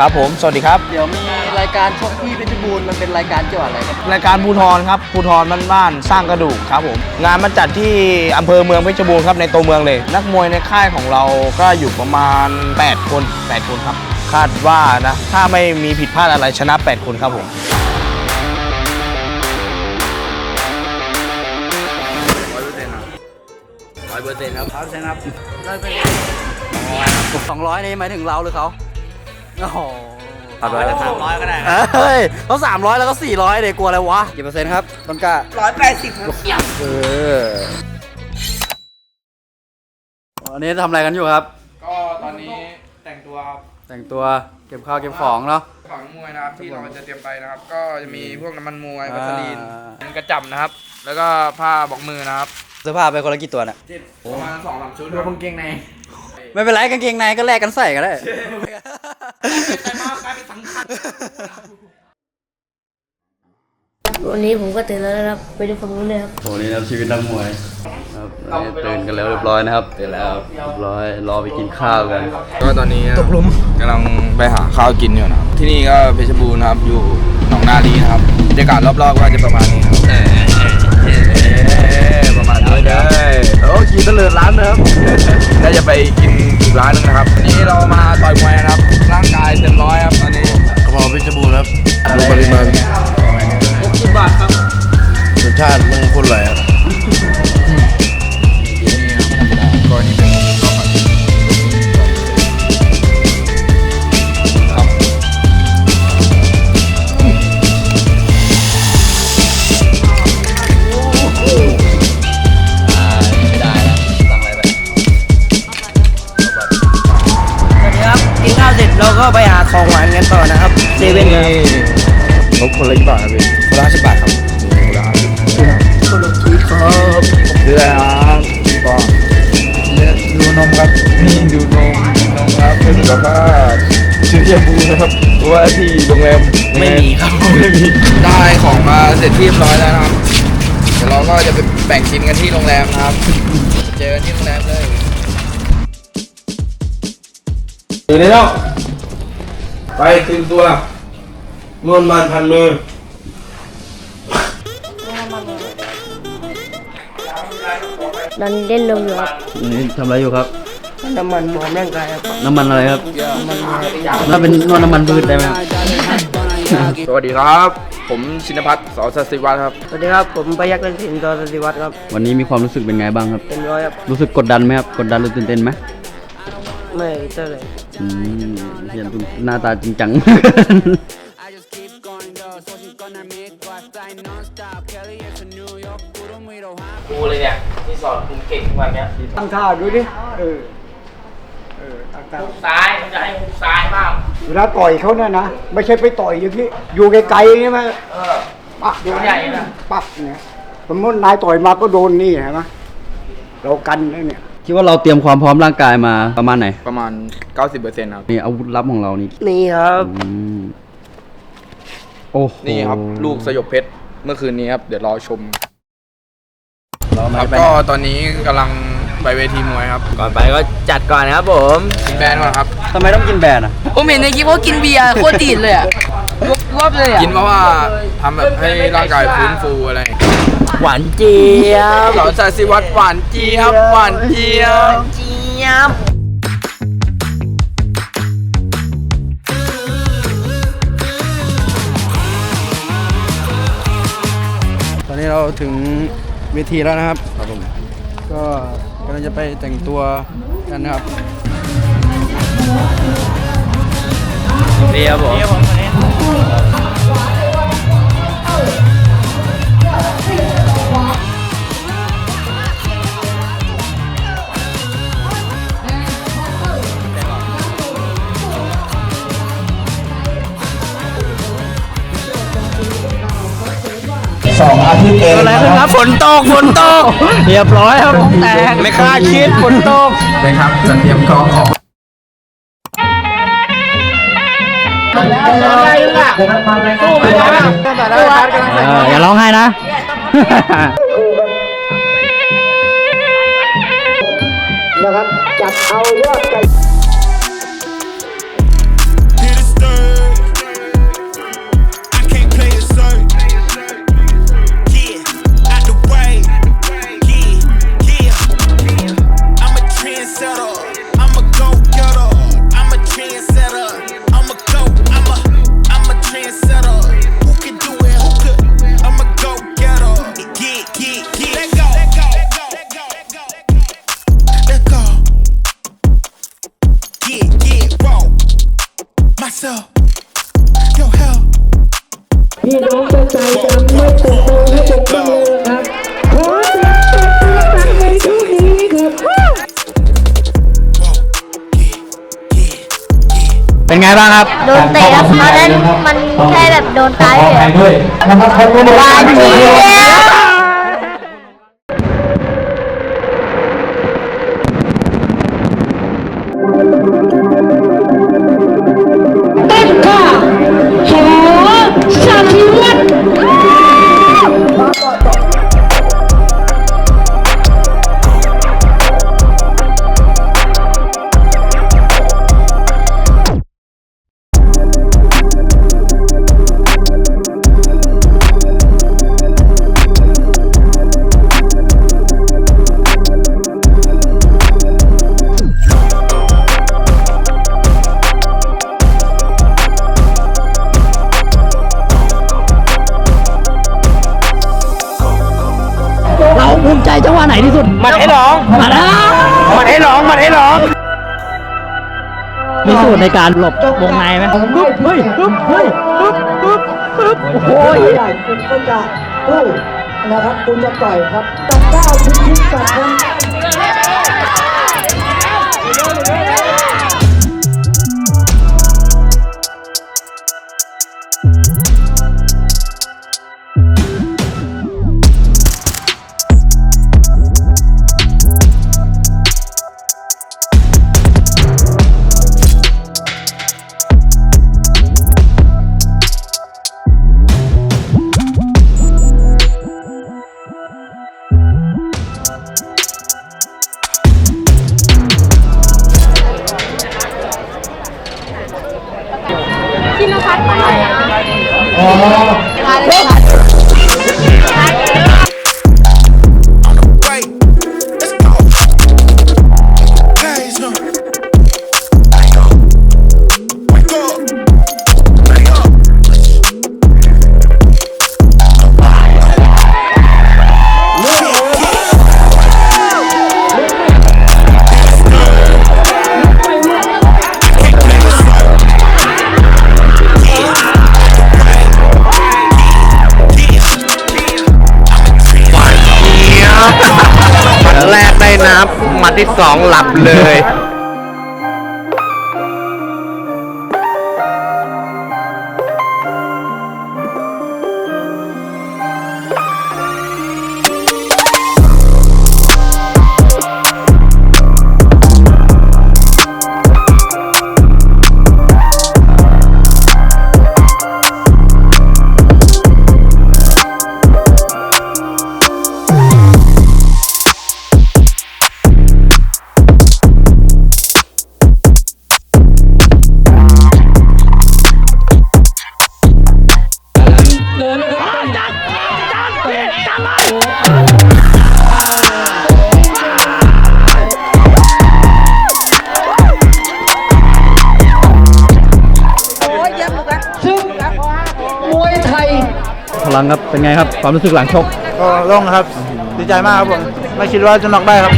ครับผม สวัสดีครับ เดี๋ยวมีรายการชกที่เพชรบูรณ์มันเป็นรายการเกี่ยวกับอะไรครับ รายการภูทรครับ ภูทรบ้านๆสร้างกระดูกครับผม งานมาจัดที่อำเภอเมืองเพชรบูรณ์ครับในตัวเมืองเลย นักมวยในค่ายของเราก็อยู่ประมาณ 8 คน 8 คนครับ คาดว่านะ ถ้าไม่มีผิดพลาดอะไรชนะ 8 คนครับผมร้อยเปอร์เซ็นต์ครับร้อยเปอร์เซ็นต์ครับได้ไปสองร้อยนี่หมายถึงเราหรือเขา โอ้โหสามร้อยก็สามร้อยก็ได้เฮ้ยเขาสามร้อยแล้วก็สี่ร้อยเลยกลัวอะไรวะกี่เปอร์เซ็นต์ครับต้นกล้าร้อยแปดสิบครับเออวันนี้ทำอะไรกันอยู่ครับ ก็ตอนนี้แต่งตัวครับแต่งตัวเก็บข้าวเก็บของเนาะ ฝังมวยนะครับที่เราจะเตรียมไปนะครับ ก็จะมีพวกน้ำมันมวยอ่าวัสลีนเป็นกระจับนะครับ แล้วก็ผ้าบอกมือนะครับเสื้อผ้าไปคนละกี่ตัวน่ะประมาณสองสามชุดครับกางเกงใน ไม่เป็นไรกางเกงในก็แลกกันใส่ก็ได้วันนี้ผมก็ตื่นแล้วนะครับ ไปดูฝั่งนู้นเลยครับโหนี่นะครับชีวิตนักมวยครับตื่นกันแล้วเรียบร้อยนะครับตื่นแล้วเรียบร้อยรอไปกินข้าวกัน ก็ตอนนี้ตกลุมกำลังไปหาข้าวกินอยู่นะครับที่นี่ก็เพชรบูรณ์นะครับอยู่หนองนาลีนะครับบรรยากาศรอบๆก็จะประมาณนี้ครับ โอเคโอ้กินตะเลิดร้านนะครับน่าจะไปกินอีกร้านหนึงนะครับ วันนี้เรามาต่อยมวย สุขภาพชื่อเชียบูนะครับเพราะว่าที่โรงแรมไม่มีครับไม่มีได้ของมาเสร็จที่เรียบร้อยแล้วนะครับเดี๋ยวเราก็จะไปแบ่งกินกันที่โรงแรมนะครับ เจอกันที่โรงแรมเลยอยู่ในแล้วไปถึงตัวนวลมันพันมือตอนนี้เล่นลมอยู่ครับนี่ทำอะไรอยู่ครับ น้ำมันหอมร่างกายครับน้ำมันอะไรครับถ้าเป็นนวดน้ำมันพืชได้ไหมครับสวัสดีครับ ผมชินพัฒน์สอสศิวัตรครับ สวัสดีครับ ผมประยักษ์เล่นสินทร์สศิวัตรครับ วันนี้มีความรู้สึกเป็นไงบ้างครับเต็มร้อยครับ รู้สึกกดดันไหมครับ กดดันหรือตื่นเต้นไหมไม่เท่าไหร่อืมเห็นหน้าตาจริงจัง I just keep going though, so she gonna make what fly non-stop. Kelly is to New York, puro miro high. กูเลยเนี่ยที่สอนคุณเก่งทุกวันเนี้ยตั้งท่าดูดิ เออเออตั้งท่าซ้ายมันจะให้ฮุกซ้ายบ้าง เวลาต่อยเขาเนี่ยนะ ไม่ใช่ไปต่อยอย่างที่อยู่ไกลๆนี่ไหมเออ ปักดูใหญ่นะ ปักเนี่ยสมมตินายต่อยมาก็โดนนี่เห็นไหมเรากันแล้วเนี่ย คิดว่าเราเตรียมความพร้อมร่างกายมาประมาณไหนประมาณ 90%ครับ นี่อาวุธลับของเรานี่นี่ครับ อืมโอ้โหนี่ครับ ลูกสยบเพชร เมื่อคืนนี้ครับ เดี๋ยวรอชม เราคไม่รับไปก็ตอนนี้กำลัง ไปเวทีมวยครับก่อนไปก็จัดก่อนนะครับผมกินแบรนด์ก่อนครับ ทำไมต้องกินแบรนด์อะ ผมเห็นในคลิปเขากินเบียร์โคตรดีดเลยอะรอบเลยอะกินเพราะว่าทำแบบให้ร่างกายฟื้นฟูอะไรหวานเจี๊ยบสอนสายสิวัตรหวานเจี๊ยบหวานเจี๊ยบเจี๊ยบตอนนี้เราถึงเวทีแล้วนะครับครับผมก็ กำลังจะไปแต่งตัวกันนะครับเบียร์ผม อะไรขึ้นครับฝนตกฝนตกเรียบร้อยครับแตกไม่คาดคิดฝนตกนะครับจะเตรียมกองของอย่าร้องไห้นะนะครับจับเอายอด พี่น้องประชาชนไม่ปกป้องให้ปกป้องเลยนะครับ ขอเสียงปรบมือดังๆในช่วงนี้ครับ เป็นไงบ้างครับโดนเตะครับตอนนั้นมันแค่แบบโดนตายเลยอะหวานเจี๊ยบ งหวะไหนที่สุดมันให้ร้อง มาแล้วมันให้ร้อง มันให้ร้อง มีสูตรในการหลบวงในไหมเฮ้ยเฮ้ยเฮ้ยเฮ้ยเฮ้ยโอ้ยใหญ่คุณก็จะสู้นะครับคุณจะต่อยครับตัดก้าวพิชิตกับคน Oh. มาที่สองหลับเลย มวยไทย พลังครับ เป็นไงครับ ความรู้สึกหลังชก ก็โล่งครับ ดีใจมากครับผม ไม่คิดว่าจะน็อกได้ครับ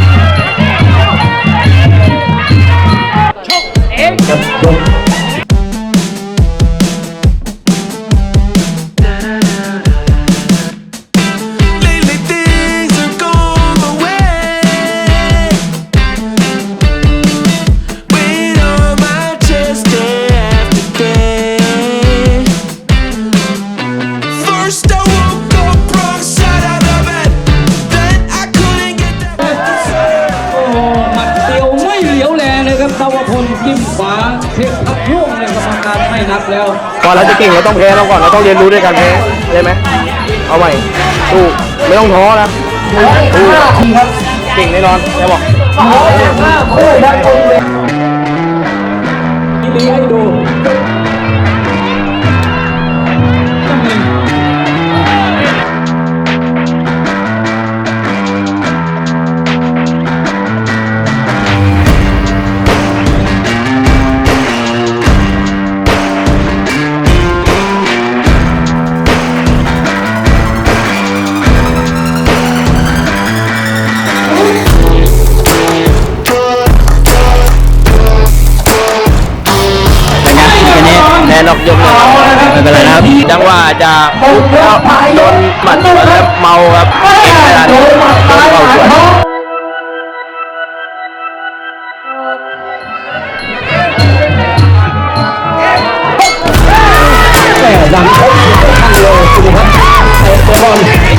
ครับตาวพลยิ้มขวาเพชรพักร่วงเลยกรรมการไม่นับแล้วก่อนเราจะเก่งเราต้องแพ้เราก่อนเราต้องเรียนรู้ด้วยกันแพ้ได้ไหมเอาใหม่สู้ไม่ต้องท้อนะสู้เก่งแน่นอนแกบอก จังหวะจะพุกแล้วโดนหมัดแล้วเมาครับเก็บไม่ทันโดนเข้าสวน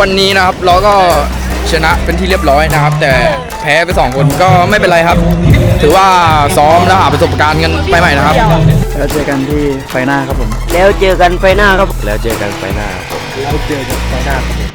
วันนี้นะครับเราก็ชนะเป็นที่เรียบร้อยนะครับ แต่แพ้ไปสองคนก็ไม่เป็นไรครับ ถือว่าซ้อมแล้วหาประสบการณ์กันไปใหม่นะครับ แล้วเจอกันที่ไฟหน้าครับผม แล้วเจอกันไฟหน้าครับ แล้วเจอกันไฟหน้าครับแล้วเจอกันไฟหน้าครับ